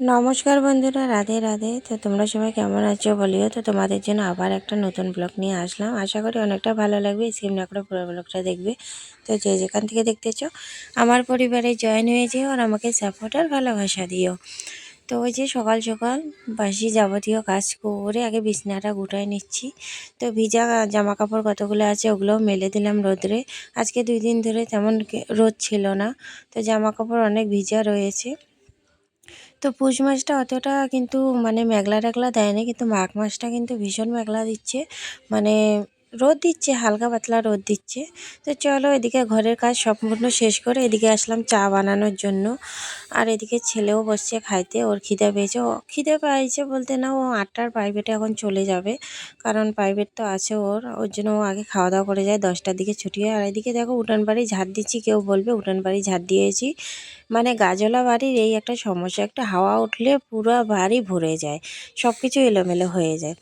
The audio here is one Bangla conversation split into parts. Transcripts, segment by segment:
নমস্কার বন্ধুরা, রাধে রাধে। তো তোমরা সবাই কেমন আছো বলিও? তো তোমাদের জন্য আবার একটা নতুন ব্লগ নিয়ে আসলাম। আশা করি অনেকটা ভালো লাগবে। স্কিম না করে পুরো ব্লগটা দেখবে। তো যে যেখান থেকে দেখতেছো আমার পরিবারে জয়েন হয়ে যেও আর আমাকে সাপোর্ট আর ভালোবাসা দিও। তো ওই যে সকাল সকাল বাসি যাবতীয় কাজ করে আগে বিছনাটা গুটাই নিচ্ছি। তো ভিজা জামা কাপড় কতগুলো আছে ওগুলোও মেলে দিলাম রোদ্রে। আজকে দুই দিন ধরে তেমন রোদ ছিল না। তো জামা কাপড় অনেক ভিজা রয়েছে। তো পুষ মাছটা অতটা কিন্তু মানে মেঘলা টেঘলা দেয়নি, কিন্তু মাঘ মাছটা কিন্তু ভীষণ মেঘলা দিচ্ছে। মানে রোদ দিচ্ছে, হালকা পাতলা রোদ দিচ্ছে। তো চলো এদিকে ঘরের কাজ সম্পূর্ণ শেষ করে এদিকে আসলাম চা বানানোর জন্য। আর এদিকে ছেলেও বসছে খাইতে, ওর খিদে পেয়েছে। ও খিদে পাইছে বলতে না, ও আটটার প্রাইভেটে এখন চলে যাবে। কারণ প্রাইভেট তো আছে ওর ওর জন্য ও আগে খাওয়া দাওয়া করে যায়, দশটার দিকে ছুটি হয়। আর এদিকে দেখো উঠান বাড়ি ঝাড় দিচ্ছি, কেউ বলবে উঠান বাড়ি ঝাড় দিয়েছি। মানে গাজলা বাড়ির এই একটা সমস্যা, একটা হাওয়া উঠলে পুরো বাড়ি ভরে যায় সব কিছু এলোমেলো হয়ে যায়।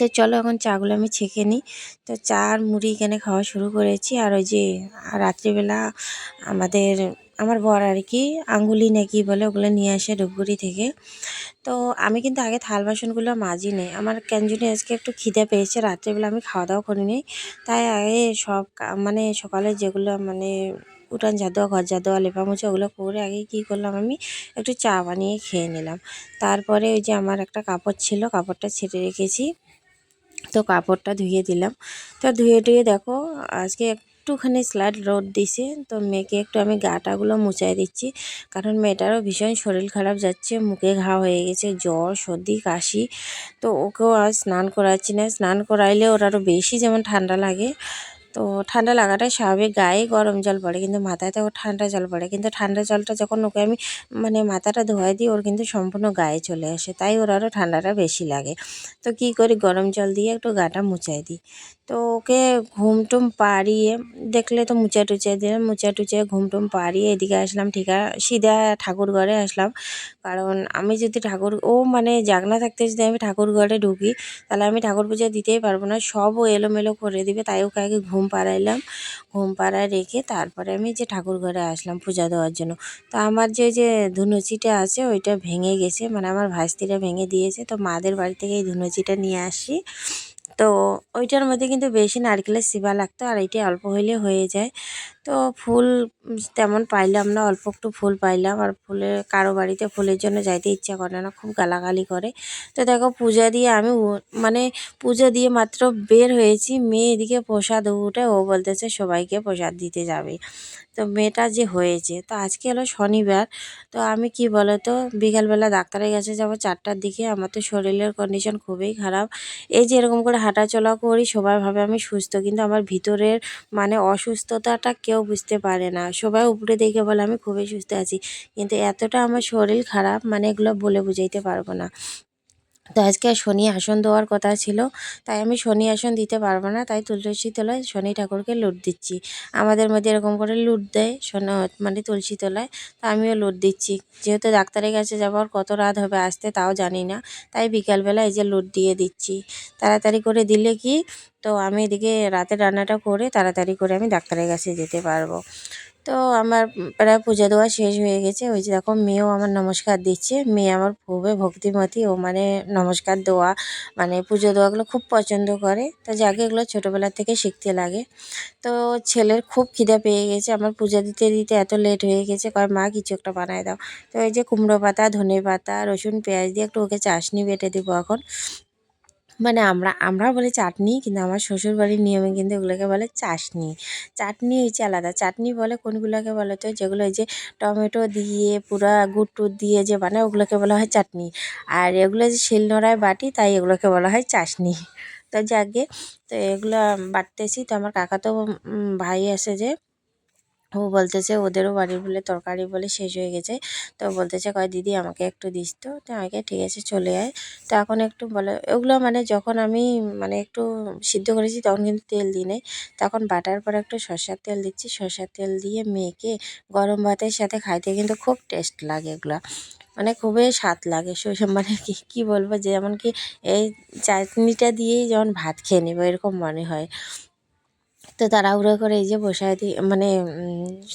তো চলো এখন চাগুলো আমি ছেঁকে নিই। তো চা আর মুড়ি এখানে খাওয়া শুরু করেছি। আর ওই যে রাত্রিবেলা আমাদের, আমার বর আর কি, আঙ্গুলি নাকি বলে ওগুলো নিয়ে আসে ধূপগুড়ি থেকে। তো আমি কিন্তু আগে থাল বাসনগুলো মাজি নেই আমার কেন জানি আজকে একটু খিদে পেয়েছে। রাত্রিবেলা আমি খাওয়া দাওয়া করিনি। তাই আগে সব মানে সকালে যেগুলো মানে উঠান ঝাড় দেওয়া ঘর ঝাড় দেওয়া লেপা মোছা ওগুলো করে আগে কী করলাম আমি? একটু চা বানিয়ে খেয়ে নিলাম। তারপরে ওই যে আমার একটা কাপড় ছিল, কাপড়টা ছেড়ে রেখেছি। তো কাপড়টা ধুয়ে দিলাম। তো ধুয়ে টুয়ে দেখো, আজকে একটুখানি স্লাইড রোদ দিছে, তো মেয়েকে একটু আমি গাটাগুলো মুছাই দিচ্ছি। কারণ মেয়েটারও ভীষণ শরীর খারাপ যাচ্ছে, মুখে ঘা হয়ে গেছে, জ্বর, সর্দি, কাশি। তো ওকেও আর স্নান করাচ্ছি না। স্নান করাইলে ওর আরও বেশি যেমন ঠান্ডা লাগে তো ঠান্ডা লাগাটাই স্বাভাবিক। গায়ে গরম জল পড়ে, কিন্তু ওর ঠান্ডা জল পড়ে। কিন্তু ঠান্ডা জলটা যখন ওকে আমি মানে মাথাটা ধোয়াই দিই, ওর কিন্তু সম্পূর্ণ গায়ে চলে আসে। তাই ওর আরও ঠান্ডাটা বেশি লাগে। তো কী করি, গরম জল দিয়ে একটু গাটা মুছাই দিই। তো ওকে ঘুম টুম পাড়িয়ে, দেখলে তো মুচা টুচা দিলাম মুচা ঘুম টুম পাড়িয়ে এদিকে আসলাম, ঠিক সিধা ঠাকুর ঘরে আসলাম। কারণ আমি যদি ঠাকুর, ও মানে জাগনা থাকতে যদি আমি ঠাকুর ঘরে ঢুকি, তাহলে আমি ঠাকুর পূজা দিতেই পারব না। সব ও এলোমেলো করে দিবে, তাই ওকে আগে ঘুম পাড়াইলাম। ঘুম পাড়ায় রেখে তারপরে আমি যে ঠাকুর ঘরে আসলাম পূজা দেওয়ার জন্য। তো আমার যে যে ধুনুচিটা আছে ওইটা ভেঙে গেছে। মানে আমার ভাস্তিরা ভেঙে দিয়েছে। তো মাদের বাড়ি থেকে এই ধুনুচিটা নিয়ে আসি। তো ওইটার মধ্যে কিন্তু বেশি নারকেলের সিবা লাগতো আর এইটা অল্প হইলে হয়ে যায়। তো ফুল তেমন পাইলাম না, অল্প একটু ফুল পাইলাম আর ফুলের কারও বাড়িতে ফুলের জন্য যাইতে ইচ্ছা করে না, খুব গালাগালি করে। তো দেখো পূজা দিয়ে আমি মানে পুজো দিয়ে মাত্র বের হয়েছি, মেয়ে এদিকে প্রসাদ উঠে ও বলতেছে সবাইকে প্রসাদ দিতে যাবে। তো মেয়েটা যে হয়েছে, তো আজকে হলো শনিবার, তো আমি কি বলো তো বিকালবেলা ডাক্তারের কাছে যাব, চারটার দিকে, আমার তো শরীরের কন্ডিশন খুবই খারাপ। এই যে এরকম করে হাঁটাচলা করি, সবাই ভাবে আমি সুস্থ, কিন্তু আমার ভিতরের মানে অসুস্থতাটা কেউ বুঝতে পারে না। সবাই উপরে দেখে বলে, আমি খুবই সুস্থ আছি। কিন্তু এতটা আমার শরীর খারাপ মানে এগুলো বলে বুঝাইতে পারব না। তো আজকে শনি আসন দেওয়ার কথা ছিল, তাই আমি শনি আসন দিতে পারব না, তাই তুলসী তলায় শনি ঠাকুরকে লুট দিচ্ছি। আমাদের মধ্যে এরকম করে লুট দেয় শোন মানে তুলসী তলায়, তা আমিও লুট দিচ্ছি। যেহেতু ডাক্তারের কাছে যাওয়ার কত রাত হবে আসতে তাও জানি না, তাই বিকালবেলা এই যে লুট দিয়ে দিচ্ছি। তাড়াতাড়ি করে দিলে কি তো আমি এদিকে রাতে রান্নাটা করে তাড়াতাড়ি করে আমি ডাক্তারের কাছে যেতে পারব। তো আমার প্রায় পুজো দেওয়া শেষ হয়ে গেছে। ওই যে দেখো মেয়েও আমার নমস্কার দিচ্ছে। মেয়ে আমার খুবই ভক্তিমতী। ও মানে নমস্কার দেওয়া মানে পুজো দেওয়াগুলো খুব পছন্দ করে। তো যাকে, এগুলো ছোটোবেলা থেকে শিখতে লাগে। তো ছেলের খুব খিদে পেয়ে গেছে। আমার পূজা দিতে দিতে এত লেট হয়ে গেছে। কয়, মা, কিছু একটা বানায় দাও। তো এই যে কুমড়ো পাতা, ধনে পাতা, রসুন, পেঁয়াজ দিয়ে একটু ওকে চাশনি বেটে দেবো এখন। মানে আমরা আমরা বলি চাটনি, কিন্তু আমার শ্বশুর বাড়ির নিয়মে কিন্তু এগুলোকে বলে চাশনি চাটনি হচ্ছে আলাদা। চাটনি বলে কোনগুলোকে বলে তো? যেগুলো যে টমেটো দিয়ে, পুরা গুড় টুর দিয়ে যে বানায়, ওগুলোকে বলা হয় চাটনি। আর এগুলো যে শিলনোড়ায় বাটি, তাই এগুলোকে বলা হয় চাশনি তো যাকে তো এগুলো বাটতেছি। তো আমার কাকা তো ভাই আছে যে ও বলতেছে ওদেরও বাড়ির বলে, তরকারি বলে শেষ হয়ে গেছে। তো বলতেছে কয় দিদি, আমাকে একটু দিস তো? তো আমাকে ঠিক আছে, চলে আয়। তো এখন একটু বলে, ওগুলো মানে যখন আমি মানে একটু সিদ্ধ করেছি, তখন কিন্তু তেল দিই নাই। তখন বাটার পর একটু সর্ষার তেল দিচ্ছি। সর্ষার তেল দিয়ে মেখে গরম ভাতের সাথে খাইতে কিন্তু খুব টেস্ট লাগে এগুলো। মানে খুবই স্বাদ লাগে। শস্য মানে কি, কী বলব যেমন কি এই চাটনিটা দিয়েই যেমন ভাত খেয়ে নেব, এরকম মনে হয়। তো তাড়াহুড়ো করে এই যে বসায় দিয়ে মানে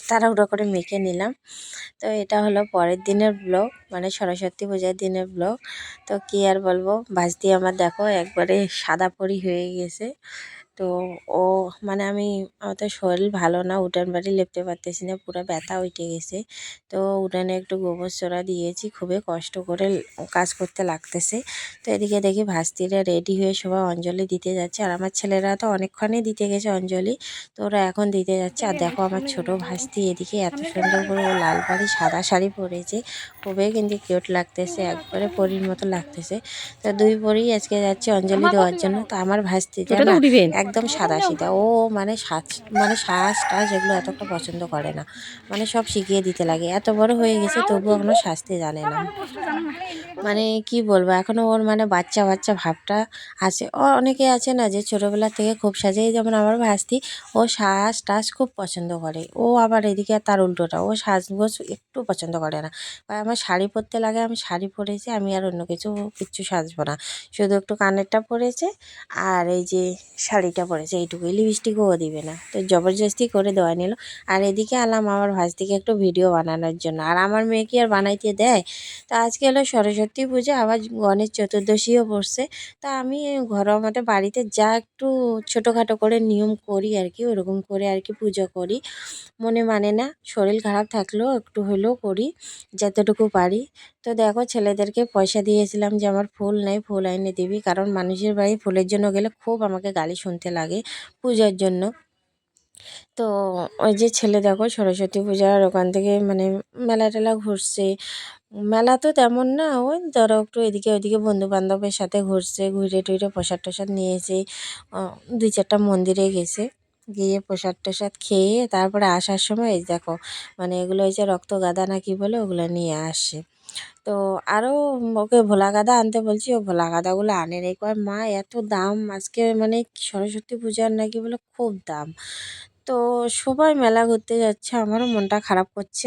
তাড়াহুড়ো করে মেখে নিলাম। তো এটা হলো পরের দিনের ব্লগ মানে সরস্বতী পূজার দিনের ব্লগ তো কি আর বলব ভাজতি আমার দেখো একবারে সাদা পরি হয়ে গেছে। তো ও মানে আমি আমার তো শরীর ভালো না উঠান বাড়ি লেপতে পারতেছি না পুরো ব্যথা উঠে গেছে। তো উঠানে একটু গোবর সোরা দিয়েছি খুবই কষ্ট করে কাজ করতে লাগতেছে। তো এদিকে দেখি ভাস্তিরা রেডি হয়ে সবাই অঞ্জলি দিতে যাচ্ছে আর আমার ছেলেরা তো অনেকক্ষণই দিতে গেছে অঞ্জলি তো ওরা এখন দিতে যাচ্ছে। আর দেখো আমার ছোট ভাস্তি এদিকে এত সুন্দর করে ও লাল বাড়ি সাদা শাড়ি পরেছে খুবই কিন্তু কিউট লাগতেছে একবারে পরীর মতো লাগতেছে। তো দুই পরই আজকে যাচ্ছে অঞ্জলি দেওয়ার জন্য তো আমার ভাস্তিটা একদম সাদা সিধা ও মানে সাজ মানে সাজ টাজ এগুলো এতটা পছন্দ করে না। মানে সব শিখিয়ে দিতে লাগে। এত বড় হয়ে গেছে তবুও এখনও সাজতে জানে না। মানে কি বলব, এখনও ওর মানে বাচ্চা বাচ্চা ভাবটা আছে। ও অনেকে আছে না যে ছোটোবেলা থেকে খুব সাজে যেমন আমার ভাস্তি, ও সাজ টাজ খুব পছন্দ করে। ও আবার এদিকে তার উল্টোটা, ও সাজগোজ একটু পছন্দ করে না। আমার শাড়ি পরতে লাগে, আমি শাড়ি পরেছি, আমি আর অন্য কিছু, কিচ্ছু সাজবো না। শুধু একটু কানেরটা পরেছে আর এই যে শাড়িটা পরেছে, এইটুকুই। লিপস্টিকও দিবে না। তো জবরদস্তি করে দেওয়া নিল। আর এদিকে আলাম আমার ভাস্তিকে একটু ভিডিও বানানোর জন্য। আর আমার মেয়ে কি আর বানাইতে দেয়? তো আজকে হলো সরস্বতী পূজা, আবার গণেশ চতুর্দশীও পড়ছে। তা আমি ঘরোয়া মতে বাড়িতে যা একটু ছোটোখাটো করে নিয়ম করি আর কি, ওরকম করে আর কি পুজো করি। মনে মানে না, শরীর খারাপ থাকলেও একটু হলেও করি, যতটুকু পারি। তো দেখো ছেলেদেরকে পয়সা দিয়েছিলাম যে আমার ফুল নেই, ফুল এনে দিবি, কারণ মানুষের বাড়ি ফুলের জন্য গেলে খুব আমাকে গালি শুনতে লাগে পূজার জন্য। তো ওই যে ছেলে দেখো সরস্বতী পূজার ওখান থেকে মানে মেলা টেলা ঘুরছে মেলা তো তেমন না, ওই ধরো একটু এদিকে ওইদিকে বন্ধু বান্ধবের সাথে ঘুরছে, ঘুরে টুরে প্রসাদ টসাদ নিয়েছে। দুই চারটা মন্দিরে গেছে, গিয়ে প্রসাদ টসাদ খেয়ে তারপরে আসার সময় দেখো মানে এগুলো হচ্ছে রক্ত গাদা না কি বলে ওগুলো নিয়ে আসে তো আরও ওকে ভোলা গাদা আনতে বলছি, ও ভোলা গাদাগুলো আনে রে। কয়, মা, এত দাম, আজকে মানে সরস্বতী পূজার নাকি বলে খুব দাম। তো সবাই মেলা ঘুরতে যাচ্ছে, আমারও মনটা খারাপ করছে।